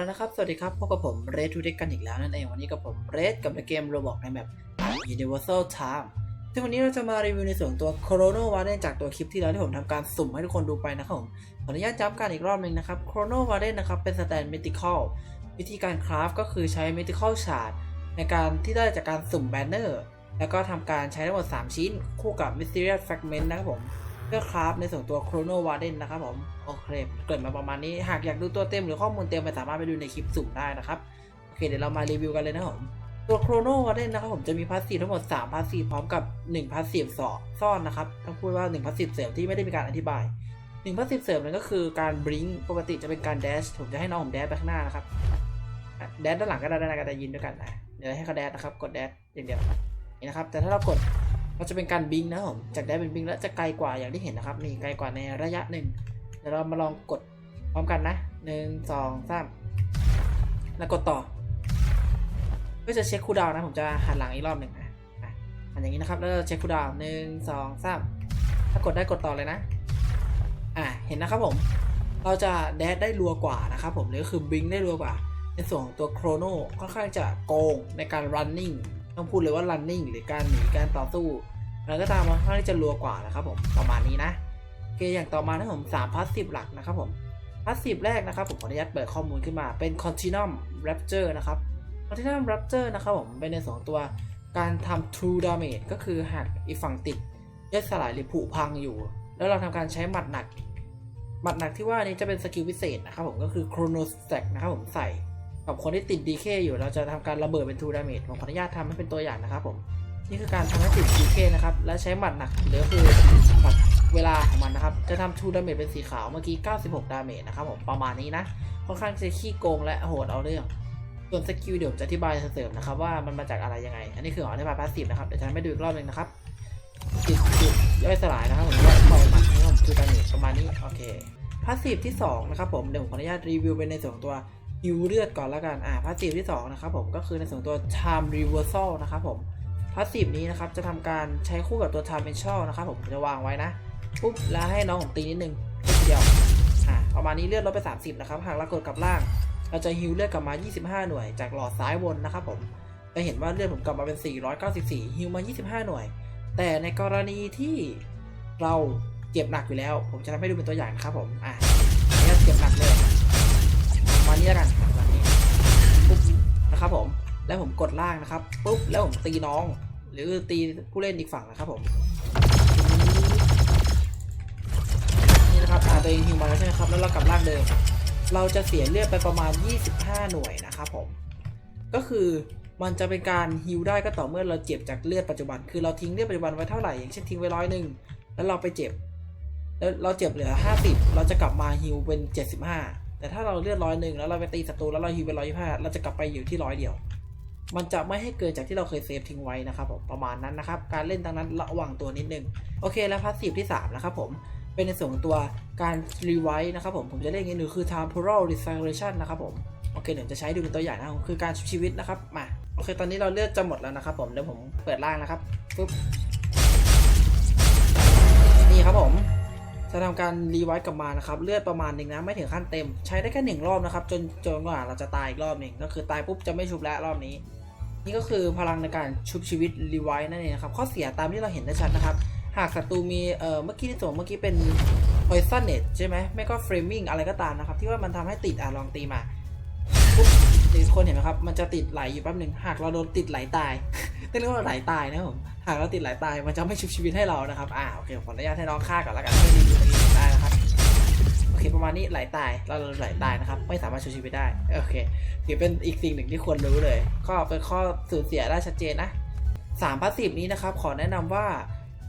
แล้วนะครับ สวัสดีครับพบกับผมเรดทูเด็กกันอีกแล้วนั่นเองวันนี้กับผมเรดกับเกมโรบอกในแบบ Universal Time ซึ่งวันนี้เราจะมารีวิวในส่วนตัว Chrono Warden จากตัวคลิปที่แล้วที่ผมทำการสุ่มให้ทุกคนดูไปนะครับผมขออนุญาตย้ำกันอีกรอบหนึ่งนะครับ Chrono Warden นะครับเป็นสแตน Mythical วิธีการคราฟก็คือใช้ Mythical Shard ในการที่ได้จากการสุ่มแบนเนอร์แล้วก็ทำการใช้ทั้งหมด 3 ชิ้น คู่กับ Mysterious Fragment นะครับผม เพื่อคราฟในส่วนตัว Chrono Warden นะครับผมโอเคเกิดมาประมาณนี้หากอยากดูตัวเต็มหรือข้อมูลเต็มไปสามารถไปดูในคลิปสุ่มได้นะครับโอเคเดี๋ยวเรามารีวิวกันเลยนะครับผมตัว Chrono Warden นะครับผมจะมีพาสซีฟทั้งหมด3พาสซีฟพร้อมกับ1พาสซีฟสอซ่อนนะครับต้องพูดว่า1พาสซีฟเสริมที่ไม่ได้มีการอธิบาย1พาสซีฟเสริมนั่นก็คือการบลิงปกติจะเป็นการแดชผมจะให้น้องผมแดชไปข้างหน้านะครับแดชด้านหลังก็ได้นหน้าก็ได้ยินด้วยกันนะเดี๋ยวให้เขาแดชนะครับกดแดชอย่างเดียวนี่นะครับแต่ถ้าเรากด ก็จะเป็นการบิงนะครับผมจากได้เป็นบิงแล้วจะไกลกว่าอย่างที่เห็นนะครับนี่ไกลกว่าในระยะหนึ่งเดี๋ยวเรามาลองกดพร้อมกันนะหนึ่งสองสามแล้วกดต่อ เพื่อจะเช็คคูดาวน์นะผมจะหันหลังอีกรอบหนึ่งอะหันอย่างนี้นะครับ แล้วเช็คคูดาวน์หนึ่งสองสามถ้ากดได้กดต่อเลยนะ อะเห็นนะครับผม เราจะแดดได้รัวกว่านะครับผมหรือคือบิงได้รัวกว่า ในส่วนของตัวโครโนค่อนข้างจะโกงในการ running ต้องพูดเลยว่า running หรือการหนีการต่อสู้ อะไรก็ตามมันค่อนข้างที่จะรัวกว่านะครับผมประมาณนี้นะโอเคอย่างต่อมานะผม3พาสซีฟหลักนะครับผมพาสซีฟแรกนะครับผมขออนุญาตเปิดข้อมูลขึ้นมาเป็น continuum rapture นะครับ continuum rapture นะครับผมเป็นในสองตัวการทำ true damage ก็คือหากอีกฝั่งติดย่อสลายหรือผุพังอยู่ แล้วเราทำการใช้หมัดหนักหมัดหนักที่ว่านี้จะเป็นสกิลพิเศษนะครับผมก็คือ chrono stack นะครับผมใส่กับคนที่ติด DK อยู่ เราจะทำการระเบิดเป็น2 damage ผมขออนุญาตทำให้เป็นตัวอย่างนะครับผม นี่คือการทำให้ติด DK นะครับ และใช้หมัดหนักหรือคือหมัดเวลาของมันนะครับ จะทำ2 damage เป็นสีขาวเมื่อกี้ 96 damage นะครับผมประมาณนี้นะค่อนข้างจะขี้โกงและโหดเอาเรื่อง ส่วนสกิลเดี๋ยวจะอธิบายเสริมนะครับว่ามันมาจากอะไรยังไง อันนี้คืออธิบายพาสซีฟนะครับเดี๋ยวจะให้ไปดูอีกรอบหนึงนะครับติดติดย่อยสลายนะครับผมว่าปล่อยหมัดนะครับผมคือ damage ประมาณนี้โอเคพาสซีฟที่2นะครับผมเดี๋ยวผมขออนุญาตรีวิวเป็นในส่วนตัวฮิวเลือดก่อนล้วกันอ่าพาสซีฟที่2นะครับผมก็คือในส่วนตัว time reversal นะครับผม พาสซีฟนี้นะครับจะทำการใช้คู่กับตัว time potential นะครับผมจะวางไว้นะปุ๊บแล้วให้น้องผมตีนิดนึงนิดเดียวอ่าประมาณนี้เลือดลดไป 30 นะครับ หากเรากดกลับล่าง เราจะฮิวเลือดกลับมา 25 หน่วย จากหลอดซ้ายบนนะครับผมจะเห็นว่าเลือดผมกลับมาเป็น 494 ฮิวมา 25 หน่วย แต่ในกรณีที่เราเจ็บหนักอยู่แล้ว ผมจะทำให้ดูเป็นตัวอย่างนะครับผม อะเนี่ยเจ็บหนักเลย มานี้แล้วกันมานี้ปุ๊บนะครับผม แล้วผมกดล่างนะครับปุ๊บแล้วผมตีน้อง หรือตีผู้เล่นอีกฝั่งนะครับผมนี่นะครับอ่าตัวเองฮิวมาแล้วใช่ไหมครับแล้วเรากลับล่างเดิมเราจะเสียเลือดไปประมาณ 25 หน่วยนะครับผมก็คือมันจะเป็นการฮิวได้ก็ต่อเมื่อเราเจ็บจากเลือดปัจจุบัน คือเราทิ้งเลือดปัจจุบันไว้เท่าไหร่อย่างเช่นทิ้งไว้ร้อยหนึ่งแล้วเราไปเจ็บ แล้วเราเจ็บเหลือ 50 เราจะกลับมาฮิวเป็น 75 แต่ถ้าเราเลือดร้อยหนึ่งแล้วเราไปตีศัตรูแล้วเราฮิวเป็นร้อยห้าเราจะกลับไปอยู่ที่ร้อยเดียว มันจะไม่ให้เกินจากที่เราเคยเซฟทิ้งไว้นะครับผมประมาณนั้นนะครับ การเล่นดังนั้นระวังตัวนิดนึง โอเคแล้วพาสซีฟที่ 3 นะครับผม เป็นในส่วนตัวการรีไวท์นะครับผมผมจะเล่นอย่างนี้หนึ่งคือ temporal restoration นะครับผมโอเคเดี๋ยวจะใช้ดูเป็นตัวอย่างนะคือการชุบชีวิตนะครับมาโอเค ตอนนี้เราเลือดจะหมดแล้วนะครับผมเดี๋ยวผมเปิดล่างนะครับปุ๊บนี่ครับผมจะทำการรีไวท์กลับมานะครับเลือดประมาณหนึ่งนะไม่ถึงขั้นเต็ม ใช้ได้แค่หนึ่งรอบนะครับ จนจนกว่าเราจะตายอีกรอบหนึ่งก็คือตายปุ๊บจะไม่ชุบแล้วรอบนี้ นี่ก็คือพลังในการชุบชีวิตรีไวท์นั่นเองนะครับข้อเสียตามที่เราเห็นได้ชัดนะครับ หากศัตรูมีเอ่อเมื่อกี้ที่ตัวเมื่อกี้เป็น poison net ใช่ไหมไม่ก็ framing อะไรก็ตามนะครับ ที่ว่ามันทำให้ติดอะลองตีมาปุ๊บทุกคนเห็นไหมครับ มันจะติดไหลอยู่แป๊บหนึ่งหากเราโดนติดไหลตายต้องเรียกว่าไหลตายนะผมหากเราติดไหลตายมันจะไม่ชุบชีวิตให้เรานะครับอ่าโอเคผมขออนุญาตให้น้องฆ่าก่อนแล้วกันไม่รีวิวตรงนี้ได้นะ ครับโอประมาณนี้ไหลาตายเราไหลาตายนะครับ ไม่สามารถชุบชีวิตได้ โอเคถือเป็นอีกสิ่งหนึ่งที่ควรรู้เลย ก็เป็นข้อสูญเสียได้ชัดเจนนะสามพาสซีฟนี้นะครับ ขอแนะนำว่า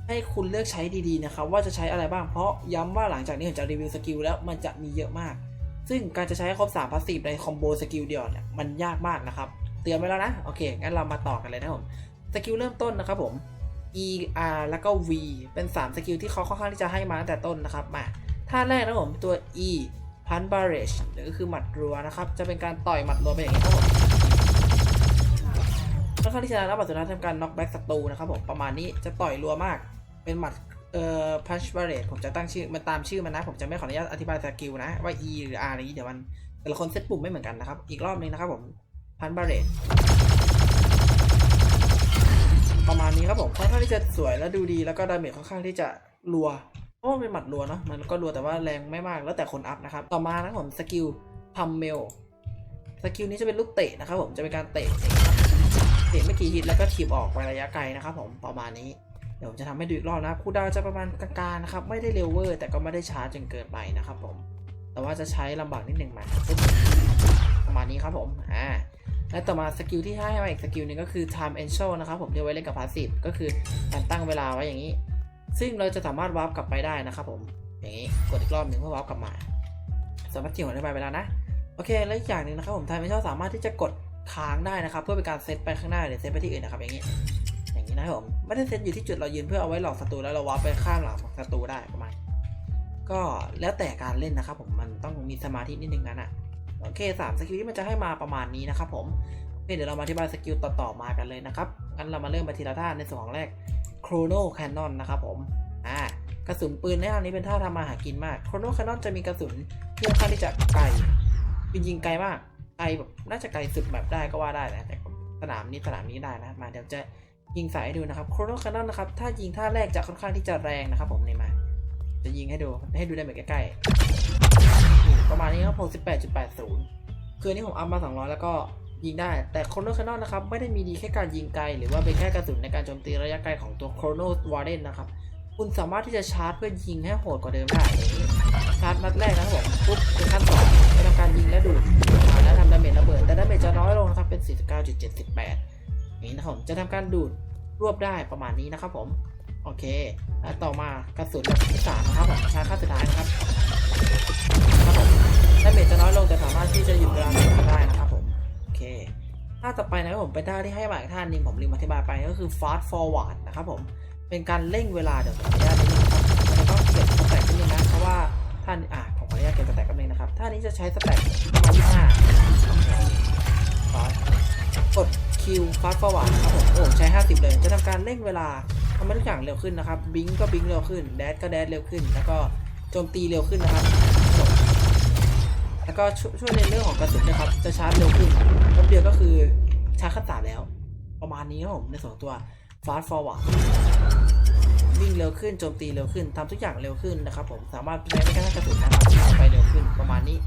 ให้คุณเลือกใช้ดีๆนะครับ ว่าจะใช้อะไรบ้างเพราะย้ำว่าหลังจากนี้ผมจะรีวิวสกิลแล้วมันจะมีเยอะมาก ซึ่งการจะใช้ครบ3พาสซีฟในคอมโบสกิลเดียวเนี่ยมันยากมากนะครับ เตือนไว้แล้วนะโอเคงั้นเรามาต่อกันเลยนะผมสกิลเริ่มต้นนะครับผม E R แล้วก็ V เป็น 3 สกิลที่เขาค่อนข้างที่จะให้มาตั้งแต่ต้นนะครับ มา ท่าแรกนะผมตัว E Punch Barrage หรือก็คือหมัดรัวนะครับ จะเป็นการต่อยหมัดรัวไปอย่างนี้ครับผมค่อนข้างที่จะรับบัตรสุดท้ายทำการน็อกแบ็กศัตรูนะครับผมประมาณนี้จะต่อยรัวมาก เป็นหมัดเอ่อ punch barrage ผมจะตั้งชื่อมันตามชื่อมันนะ ผมจะไม่ขออนุญาตอธิบายสกิลนะ ว่า E หรือ R อะไรนี้เดี๋ยวมันแต่ละคนเซตปุ่มไม่เหมือนกันนะครับ อีกรอบหนึงนะครับผมพันบาเรตประมาณนี้ครับผมค่อนข้างที่จะสวยและดูดีแล้วก็ดาเมจค่อนข้างที่จะรัว เพราะมันเป็นหมัดรัวเนาะมันก็รัวแต่ว่าแรงไม่มากแล้วแต่คนอัพนะครับ ต่อมานะผมสกิลพัมเมลสกิลนี้จะเป็นลูกเตะนะครับ ผมจะเป็นการเตะเตะไม่กี่ฮิตแล้วก็ถีบออกไประยะไกลนะครับ ผมประมาณนี้เดี๋ยวผมจะทำให้ดูอีกรอบนะคูดาวจะประมาณกลางๆนะครับไม่ได้เร็วเวอร์ แต่ก็ไม่ได้ช้าจนเกินไปนะครับ ผม แต่ว่าจะใช้ลำบากนิดหนึ่งมาประมาณนี้ครับผมอ่าและต่อมาสกิลที่ให้มาอีกสกิลหนึงก็คือ time angel นะครับผมที่ไว้เล่นกับ passive ก็คือการตั้งเวลาไว้อย่างนี้ ซึ่งเราจะสามารถวาร์ปกลับไปได้นะครับผม อย่างนี้กดอีกรอบหนึ่งเพื่อวาร์ปกลับมา สามารถจิ้มหัวได้ไปเวลานะ โอเค แล้วอีกอย่างหนึ่งนะครับผม time angel สามารถที่จะกดค้างได้นะครับ เพื่อเป็นการเซตไปข้างหน้าหรือเซตไปที่อื่นนะครับ อย่างนี้ อย่างนี้นะครับผม ไม่ได้เซตอยู่ที่จุดเรายืนเพื่อเอาไว้หลอกศัตรูแล้วเราวาร์ปไปข้างหลังศัตรูได้ประมาณ ก็แล้วแต่การเล่นนะครับผม มันต้องมีสมาธินิดนึงนะนอะโอเคสามสกิลที่มันจะให้มาประมาณนี้นะครับผม เคเดี๋ยวเรามาอธิบายสกิลต่อๆมากันเลยนะครับ งั้นเรามาเริ่มไปทีละท่าในส่วนของแรก Chrono Cannon นะครับผม อ่ากระสุนปืนในอันนี้เป็นท่าทำมาหากินมาก Chrono Cannon จะมีกระสุนที่ค่อนข้างที่จะไกลคือยิงไกลมาก ไกลแบบน่าจะไกลสุดแบบได้ก็ว่าได้นะ แต่สนามนี้สนามนี้ได้นะ มาเดี๋ยวจะยิงใส่ให้ดูนะครับ Chrono Cannon นะครับ ถ้ายิงท่าแรกจะค่อนข้างที่จะแรงนะครับ ผมนี่มา จะยิงให้ดู ให้ดูได้เหมือนใกล้ๆ ประมาณนี้ครับ68.80คือนนี้ผมอัพมา200แล้วก็ ยิงได้ แต่ Chrono Cannon นะครับไม่ได้มีดีแค่การยิงไกล หรือว่าเป็นแค่กระสุนในการโจมตีระยะไกลของตัว Chrono Warden นะครับ คุณสามารถที่จะชาร์จเพื่อยิงให้โหดกว่าเดิมได้ชาร์จนัดแรกนะครับผมปุ๊บเป็นขั้นสองจะทำการยิงและดูดแล้วทำดาเมจระเบิดแต่ดาเมจจะน้อยลงนะครับเป็น 49.78นี้นะครับผมจะทำการดูดรวบได้ประมาณนี้นะครับผมโอเคแล้วต่อมากระสุนแบบที่สามนะครับผมชาร์จขั้นสุดท้ายนะครับครับผมดาเมจจะน้อยลงแต่สามารถที่จะหยุดเวลาได้นะครับผม เคท่าต่อไปนะครับผมเป็นท่าที่ให้หมาอีกท่านึงผมลืมอธิบายไปก็คือ fast forward นะครับผมเป็นการเร่งเวลาเดี๋ยวผมขออนุญาตนิดนึงนะครับมันจะต้องเก็บสแต็กนิดนึงนะเพราะว่าท่านอะผมขออนุญาตเก็บสแต็กกันนึงนะครับท่านี้จะใช้สแต็กประมาณ25ฟากดคิว fast forward ครับผมโอ้ใช้ 50 เลยจะทำการเร่งเวลาทำให้ทุกอย่างเร็วขึ้นนะครับบิงก็บิงเร็วขึ้นแดดก็แดดเร็วขึ้น แล้วก็โจมตีเร็วขึ้นนะครับ แล้วก็ช่วยในเรื่องของกระสุนนะครับ จะชาร์จเร็วขึ้นแป๊บเดียวก็คือชาร์จขั้นสามแล้ว ประมาณนี้ครับผมในส่วนของตัว fast forward วิ่งเร็วขึ้นโจมตีเร็วขึ้นทำทุกอย่างเร็วขึ้นนะครับผมสามารถใช้ในการกระสุนนะครับไปเร็วขึ้นประมาณนี้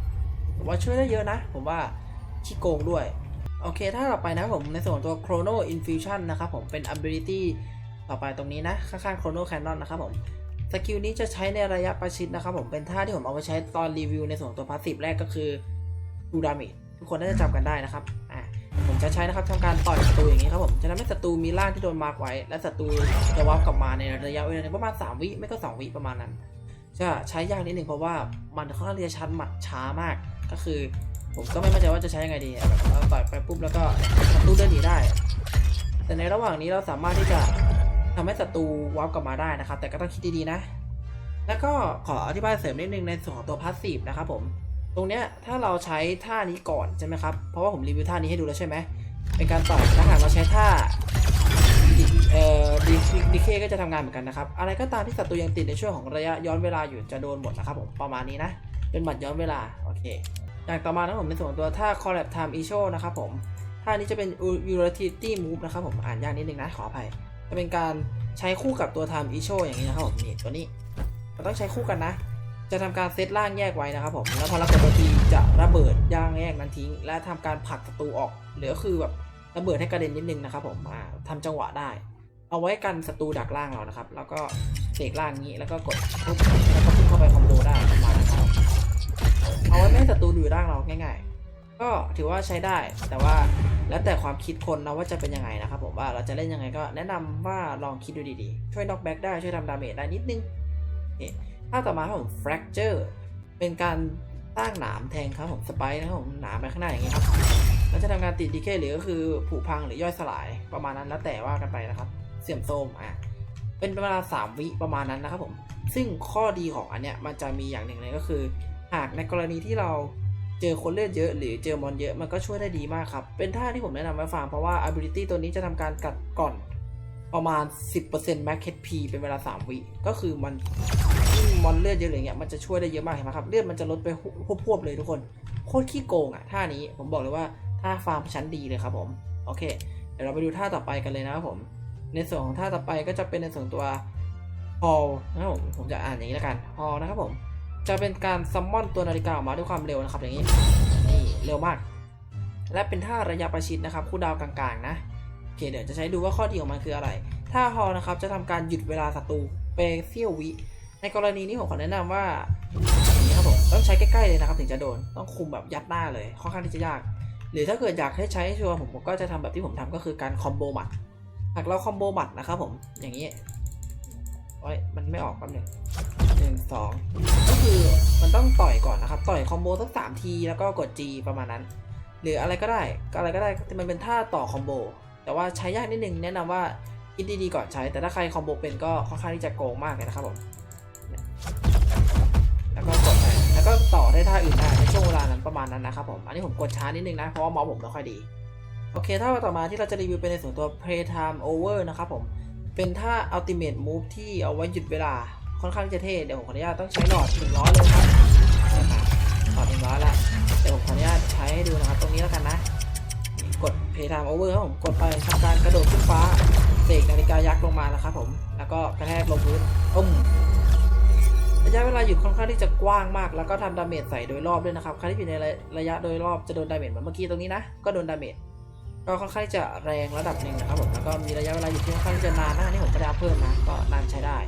ผมว่าช่วยได้เยอะนะ ผมว่าขี้โกงด้วย โอเค ถ้าต่อไปนะผมในส่วนตัว chrono infusion นะครับผมเป็น ability ต่อไปตรงนี้นะ ข้างๆ chrono cannon นะครับผม สกิลนี้จะใช้ในระยะประชิดนะครับผมเป็นท่าที่ผมเอาไปใช้ตอนรีวิวในส่วนของตัวพาสซีฟแรกก็คือดูดาเมจทุกคนน่าจะจำกันได้นะครับอ่าผมจะใช้นะครับทำการต่อยศัตรูอย่างนี้ครับผมจะทำให้ศัตรูมีร่างที่โดนมาร์กไว้ และศัตรูจะวับกลับมาในระยะเวลาประมาณ 3 วิไม่ก็ 2 วิประมาณนั้นจะใช้ยากนิดหนึ่งเพราะว่ามันค่อนข้างที่จะชันหมัดช้ามาก ก็คือ ผมก็ไม่มั่นใจว่าจะใช้ยังไงดีแบบต่อยไปปุ๊บแล้วก็ศัตรูเดินหนีได้ แต่ในระหว่างนี้เราสามารถที่จะ ทำให้ศัตรูวับกลับมาได้นะครับ แต่ก็ต้องคิดดีๆนะ แล้วก็ขออธิบายเสริมนิดนึงในส่วนของตัวพาสซีฟนะครับผม ตรงเนี้ยถ้าเราใช้ท่านี้ก่อนใช่ไหมครับ เพราะว่าผมรีวิวท่านี้ให้ดูแล้วใช่ไหม เป็นการต่อยถ้าหากเราใช้ท่าดิเอ่อดีดีเคก็จะทำงานเหมือนกันนะครับ อะไรก็ตามที่ศัตรูยังติดในช่วงของระยะย้อนเวลาอยู่จะโดนหมดนะครับผมประมาณนี้นะ เป็นหมัดย้อนเวลาโอเคอย่างต่อมานะผมเป็นส่วนของตัวท่า collab time echo นะครับผมท่านี้จะเป็น utility move นะครับผมอ่านยากนิดนึงนะขออภัย จะเป็นการใช้คู่กับตัว time echo อย่างนี้นะครับผมนี่ตัวนี้มันต้องใช้คู่กันนะ จะทำการเซตร่างแยกไว้นะครับผมแล้วพอเรากดตัวทีจะระเบิดย่างแยกนั้นทิ้ง และทำการผลักศัตรูออกหรือก็คือแบบระเบิดให้กระเด็นนิดนึงนะครับผมอ่าทำจังหวะได้ เอาไว้กันศัตรูดักล่างเรานะครับ แล้วก็เสกล่างนี้แล้วก็กดปุ๊บแล้วก็พุ่งเข้าไปคอมโบได้ประมาณนั้นครับเอาไว้ไม่ให้ศัตรูอยู่ร่างเราง่ายๆ ก็ถือว่าใช้ได้ แต่ว่าแล้วแต่ความคิดคนนะว่าจะเป็นยังไงนะครับผมว่าเราจะเล่นยังไงก็แนะนำว่าลองคิดดูดีๆ ช่วยน็อกแบ็กได้ช่วยทำดาเมจได้นิดนึงที่ถ้าต่อมาครับผม fracture เป็นการตั้างหนามแทงครับผมสไปนะครับผมหนามไปข้างหน้าอย่างนี้ครับแล้วจะทำการติดดีเคหรือก็คือผุพังหรือย่อยสลายประมาณนั้นแล้วแต่ว่ากันไปนะครับ เสื่อมโทรมอะเป็นเวลา3วิประมาณนั้นนะครับผมซึ่งข้อดีของอันเนี้ยมันจะมีอย่างหนึ่งเลยก็คือ หากในกรณีที่เรา เจอคนเลือดเยอะหรือเจอมอนเยอะมันก็ช่วยได้ดีมากครับ เป็นท่าที่ผมแนะนำไว้ฟังเพราะว่า ability ตัวนี้จะทำการกัดก่อนประมาณ 10% max HP เป็นเวลา 3 วิ ก็คือมันมอนเลือดเยอะอะไรเงี้ยมันจะช่วยได้เยอะมากเห็นไหมครับ เลือดมันจะลดไปพวบๆเลยทุกคน โคตรขี้โกงอะท่านี้ผมบอกเลยว่าท่าฟาร์มชั้นดีเลยครับผม โอเค เดี๋ยวเราไปดูท่าต่อไปกันเลยนะครับผม ในส่วนของท่าต่อไปก็จะเป็นในส่วนตัว hall นะครับผมผมจะอ่านอย่างนี้แล้วกัน hall นะครับผม จะเป็นการซัมมอนตัวนาฬิกาออกมาด้วยความเร็วนะครับ อย่างนี้ นี่เร็วมาก และเป็นท่าระยะประชิดนะครับคู่ดาวกลางๆ นะโอเคเดี๋ยวจะใช้ดูว่าข้อดีของมันคืออะไร ท่าฮอลนะครับจะทำการหยุดเวลาศัตรูเปเซียววิ ในกรณีนี้ผมขอแนะนำว่าอย่างนี้ครับผมต้องใช้ใกล้ๆเลยนะครับถึงจะโดน ต้องคุมแบบยัดหน้าเลยค่อนข้างที่จะยาก หรือถ้าเกิดอยากให้ใช้ชัวร์ผมก็จะทำแบบที่ผมทำก็คือการคอมโบหมัดหากเราคอมโบหมัดนะครับผมอย่างนี้ โอ้ยมันไม่ออกแป๊บหนึงหนึ่งสองก็คือมันต้องต่อยก่อนนะครับ ต่อยคอมโบสักสามทีแล้วก็กด G ประมาณนั้น หรืออะไรก็ได้ก็อะไรก็ได้มันเป็นท่าต่อคอมโบแต่ว่าใช้ยากนิดนึงแนะนำว่าคิดดีๆก่อนใช้ แต่ถ้าใครคอมโบเป็นก็ค่อนข้างที่จะโกงมากเลยนะครับผมแล้วก็กดไปแล้วก็ต่อได้ท่าอื่นได้ในช่วงเวลานั้นประมาณนั้นนะครับผมอันนี้ผมกดช้านิดนึงนะเพราะว่าเมาส์ผมไม่ค่อยดีโอเคท่าต่อมาที่เราจะรีวิวเป็นในส่วนตัว Playtime Over นะครับผม เป็นท่า Ultimate Move ที่เอาไว้หยุดเวลาค่อนข้างจะเท่เดี๋ยวผมขออนุญาตต้องใช้หลอดถึงร้อยเลยครับนี่ครับหลอดถึงร้อยละเดี๋ยวผมขออนุญาตใช้ให้ดูนะครับ ตรงนี้แล้วกันนะ กด Playtime Over ครับผมกดไปทำการกระโดดขึ้นฟ้าเสกนาฬิกายักษ์ลงมาแล้วครับผมแล้วก็กระแทกลงพื้นตุ้มระยะเวลาหยุดค่อนข้างที่จะกว้างมาก แล้วก็ทำดาเมจใส่โดยรอบด้วยนะครับใครที่อยู่ในระยะโดยรอบจะโดนดาเมจเหมือนเมื่อกี้ตรงนี้นะก็โดนดาเมจ ก็ค่อนข้างจะแรงระดับหนึ่งนะครับผมแล้วก็มีระยะเวลาอยู่ที่ค่อนข้างจะนานนะนี่ผมก็ด้อัพเพิ่มนะก็นานใช้ได้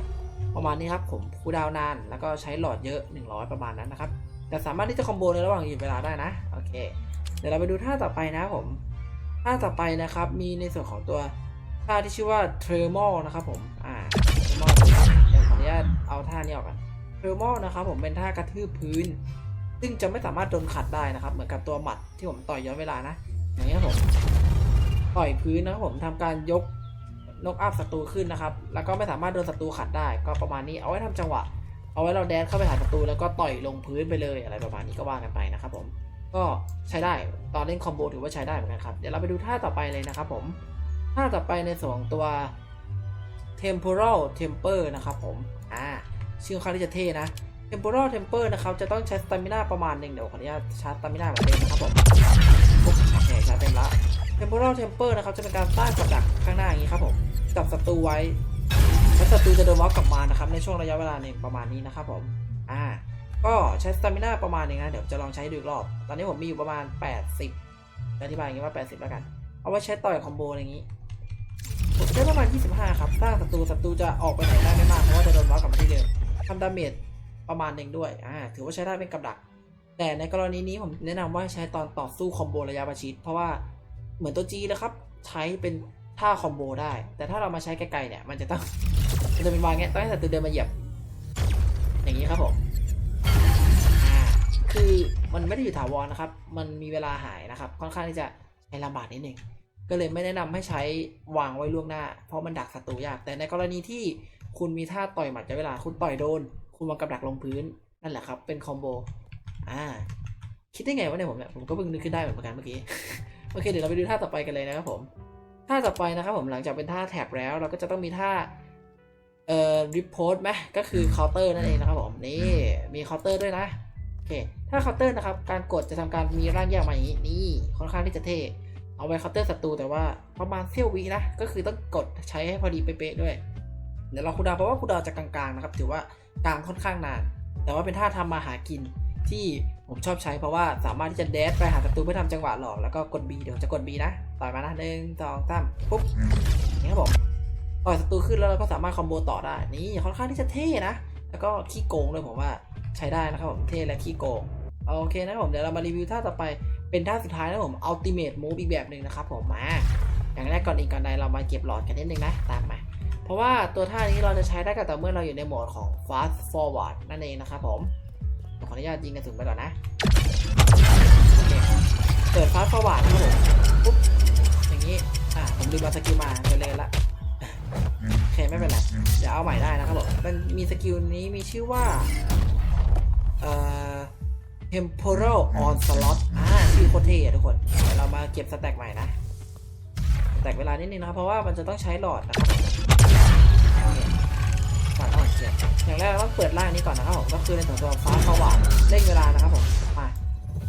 ประมาณนี้ครับผมคูดาวนานแล้วก็ใช้หลอดเยอะ 100 ประมาณนั้นนะครับแต่สามารถที่จะคอมโบในระหว่างหยุดเวลาได้นะโอเค เดี๋ยวเราไปดูท่าต่อไปนะครับผมท่าต่อไปนะครับมีในส่วนของตัวท่าที่ชื่อว่าเทอร์มอลนะครับผมอ่าเทอร์มอลเดี๋ยวขออนุญาตเอาท่านี้ออกก่อนเทอร์มอลนะครับผมเป็นท่ากระทืบพื้น ซึ่งจะไม่สามารถโดนขัดได้นะครับ เหมือนกับตัวหมัดที่ผมต่อยย้อนเวลานะอย่างนี้ยผม ต่อยพื้นนะครับผมทำการยกนกอัพศัตรูขึ้นนะครับ แล้วก็ไม่สามารถโดนศัตรูขัดได้ ก็ประมาณนี้เอาไว้ทำจังหวะ เอาไว้เราแดนเข้าไปหาศัตรูแล้วก็ต่อยลงพื้นไปเลยอะไรประมาณนี้ก็ว่ากันไปนะครับผม ก็ใช้ได้ตอนเล่นคอมโบถือว่าใช้ได้เหมือนกันครับ เดี๋ยวเราไปดูท่าต่อไปเลยนะครับผม ท่าต่อไปในส่วนของตัว temporal temper นะครับผม อ่า ชื่อค่อนข้างที่จะเท่นะ temporal temper นะครับ จะต้องใช้สตามิน่าประมาณหนึ่งเดี๋ยวขออนุญาตชาร์จสตามิน่าแบบเต็มนะครับผมโอเคชาร์จเต็มละ temporal temper นะครับ จะเป็นการสร้างกับดักข้างหน้าอย่างนี้ครับผมจับศัตรูไว้ แล้วศัตรูจะโดนวอลกลับมานะครับ ในช่วงระยะเวลาหนึ่งประมาณนี้นะครับผมอ่าก็ใช้สตามิน่าประมาณหนึงนะเดี๋ยวจะลองใช้ดูอีกรอบ ตอนนี้ผมมีอยู่ประมาณ 80อธิบายอย่างนี้ว่า 80 แล้วกัน เอาไว้ใช้ต่อยคอมโบอะไรอย่างนี้ผมใช้ประมาณ 25 ครับ สร้างศัตรูศัตรูจะออกไปไหนได้ไม่มากเพราะว่าจะโดนวอลกลับมาที่เดิมทำดาเมจประมาณหนึ่งด้วยอ่าถือว่าใช้ได้เป็นกับดัก แต่ในกรณีนี้ผมแนะนำว่าให้ใช้ตอนต่อสู้คอมโบระยะประชิดเพราะว่า เหมือนตัวจีนะครับ ใช้เป็นท่าคอมโบได้ แต่ถ้าเรามาใช้ไกลๆเนี่ย มันจะต้องมันจะเป็นวางเงี้ยต้องให้ศัตรูเดินมาเหยียบ อย่างนี้ครับผมอ่าคือมันไม่ได้อยู่ถาวรนะครับ มันมีเวลาหายนะครับ ค่อนข้างที่จะใช้ลำบากนิดนึงก็เลยไม่แนะนำให้ใช้วางไว้ล่วงหน้า เพราะมันดักศัตรูยาก แต่ในกรณีที่คุณมีท่าต่อยหมัดจะเวลาคุณต่อยโดน คุณวางกับดักลงพื้นนั่นแหละครับ เป็นคอมโบ อ่า คิดได้ไงวะเนี่ยผมเนี่ยผมก็เพิ่งนึกขึ้นได้เหมือนกันเมื่อกี้ โอเคเดี๋ยวเราไปดูท่าต่อไปกันเลยนะครับผมท่าต่อไปนะครับผมหลังจากเป็นท่าแท็บแล้ว เราก็จะต้องมีท่าเอ่อริปโพสไหมก็คือเคาน์เตอร์นั่นเองนะครับผมนี่มีเคาน์เตอร์ด้วยนะโอเคถ้าเคาน์เตอร์นะครับการกดจะทำการมีร่างแยกมาอย่างนี้นี่ค่อนข้างที่จะเท่เอาไว้เคาน์เตอร์ศัตรูแต่ว่าประมาณเสี้ยววินะก็คือต้องกดใช้ให้พอดีเป๊ะๆด้วยเดี๋ยวเราคูดาวเพราะว่าคูดาวจะกลางๆนะครับถือว่ากลางค่อนข้างนาน แต่ว่าเป็นท่าทำมาหากินที่ ผมชอบใช้เพราะว่าสามารถที่จะเดชไปหาศัตรูเพื่อทำจังหวะหลอกแล้วก็กด B เดี๋ยวจะกด B นะต่อยมานะหนึ่งสองสามปุ๊บอย่างนี้ครับผมต่อยศัตรูขึ้นแล้วเราก็สามารถคอมโบต่อได้นี่ค่อนข้างที่จะเท่นะ แล้วก็ขี้โกงด้วยผมว่าใช้ได้นะครับผมเท่และขี้โกงโอเคนะครับผมเดี๋ยวเรามารีวิวท่าต่อไปเป็นท่าสุดท้ายนะผม Ultimate Move อีกแบบหนึ่งนะครับผมมาอย่างแรกก่อนอื่นก่อนใดเรามาเก็บหลอดกันนิดนึงนะตามมาเพราะว่าตัวท่านี้เราจะใช้ได้ก็ต่อเมื่อเราอยู่ในโหมดของ Fast Forward นั่นเองนะครับผม ขออนุญาตยิงกระสุนไปก่อนนะเปิด Fast Forward นะครับผมปุ๊บอย่างนี้อ่าผมลืมเอาสกิลมาจะเลยละโอเคไม่เป็นไรเดี๋ยวเอาใหม่ได้นะครับผมมันมีสกิลนี้มีชื่อว่าเอ่อ temporal onslaught อ่าชื่อโคตรเท่ทุกคนเดี๋ยวเรามาเก็บสแต็กใหม่นะแต็กเวลานิดนึงนะครับเพราะว่ามันจะต้องใช้หลอดนะครับ หลอดอ่อนเกียอย่างแรกเราต้องเปิดร่างนี้ก่อนนะครับผมก็คือในส่วนตัวฟ้าสว่างเร่งเวลานะครับผมมา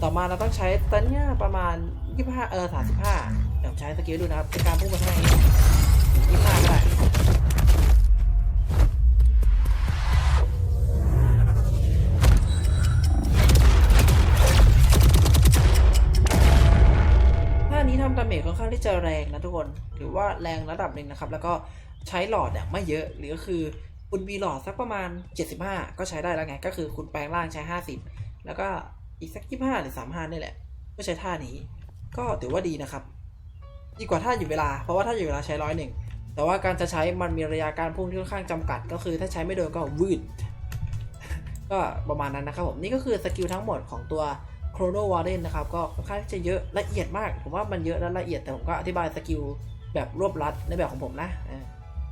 ต่อมาเราต้องใช้ตันเนี่ยประมาณ 25 เออ 35เดี๋ยวผมใช้สกิลดูนะครับเป็นการพุ่งไปให้25ก็ได้ท่านี้ทำดาเมจค่อนข้างที่จะแรงนะทุกคนถือว่าแรงระดับหนึ่งนะครับ แล้วก็ใช้หลอดเนี่ยไม่เยอะ หรือก็คือ คุณมีหลอดสักประมาณ 75 ก็ใช้ได้แล้วไง ก็คือคุณแปลงร่างใช้ 50 แล้วก็อีกสัก 25 หรือ 35นี่แหละ ก็ใช้ท่านี้ ก็ถือว่าดีนะครับ ดีกว่าท่าอยู่เวลา เพราะว่าถ้าอยู่เวลาใช้ร้อยหนึ่ง แต่ว่าการจะใช้มันมีระยะการพุ่งที่ค่อนข้างจำกัด ก็คือถ้าใช้ไม่โดนก็วืด ก็ประมาณนั้นนะครับผม นี่ก็คือสกิลทั้งหมดของตัว Chrono Warden นะครับ ก็ค่อนข้างที่จะเยอะละเอียดมาก ผมว่ามันเยอะและละเอียด แต่ผมก็อธิบายสกิลแบบรวบรัดในแบบของผมนะ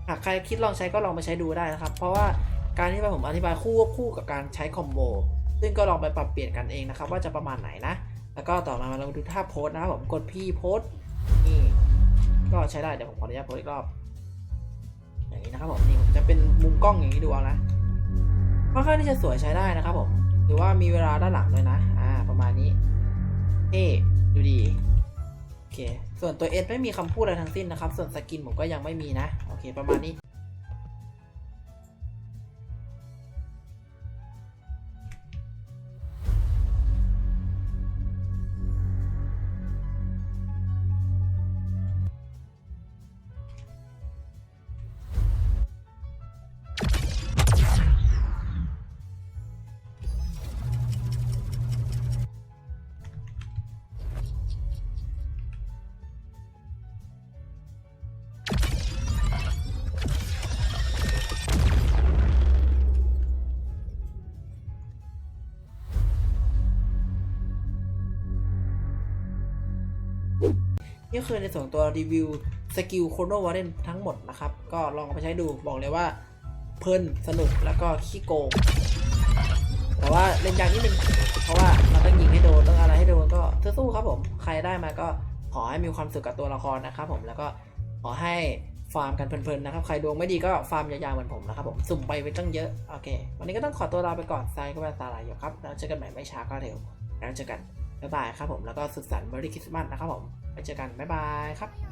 หากใครคิดลองใช้ก็ลองไปใช้ดูได้นะครับ เพราะว่าการที่ผมอธิบายคู่คู่กับการใช้คอมโบซึ่งก็ลองไปปรับเปลี่ยนกันเองนะครับ ว่าจะประมาณไหนนะ แล้วก็ต่อมาเราดูท่าโพสนะครับผมกด P โพสนี่ก็ใช้ได้เดี๋ยวผมขออนุญาตโพสอีกรอบ อย่างนี้นะครับผมนี่ผมจะเป็นมุมกล้องอย่างนี้ดูเอานะค่อนข้างที่จะสวยใช้ได้นะครับผมหรือว่ามีเวลาด้านหลังด้วยนะ อ่า ประมาณนี้เท่ดูดี เค ส่วนตัวเอสไม่มีคำพูดอะไรทั้งสิ้นนะครับ ส่วนสกินผมก็ยังไม่มีนะ โอเค ประมาณนี้ นี่คือในส่วนตัวรีวิวสกิลโคโนวาเรนทั้งหมดนะครับ ก็ลองไปใช้ดูบอกเลยว่าเพลินสนุกแล้วก็ขี้โกง แต่ว่าเล่นยากนิดนึงเพราะว่ามันต้องยิงให้โดนต้องอะไรให้โดนก็สู้ๆครับผมใครได้มาก็ขอให้มีความสุขกับตัวละครนะครับผมแล้วก็ขอให้ฟาร์มกันเพลินๆนะครับ ใครดวงไม่ดีก็ฟาร์มยาวๆเหมือนผมนะครับผมสุ่มไปไปตั้งเยอะโอเค วันนี้ก็ต้องขอตัวลาไปก่อนไซก็เป็นสาลายอยู่ครับแล้วเจอกันใหม่ไม่ช้าก็เร็วแล้วเจอกันบ๊ายบายครับผมแล้วก็สุขสันต์บริคริสต์มาสนะครับผม ไปเจอกันบ๊ายบายครับ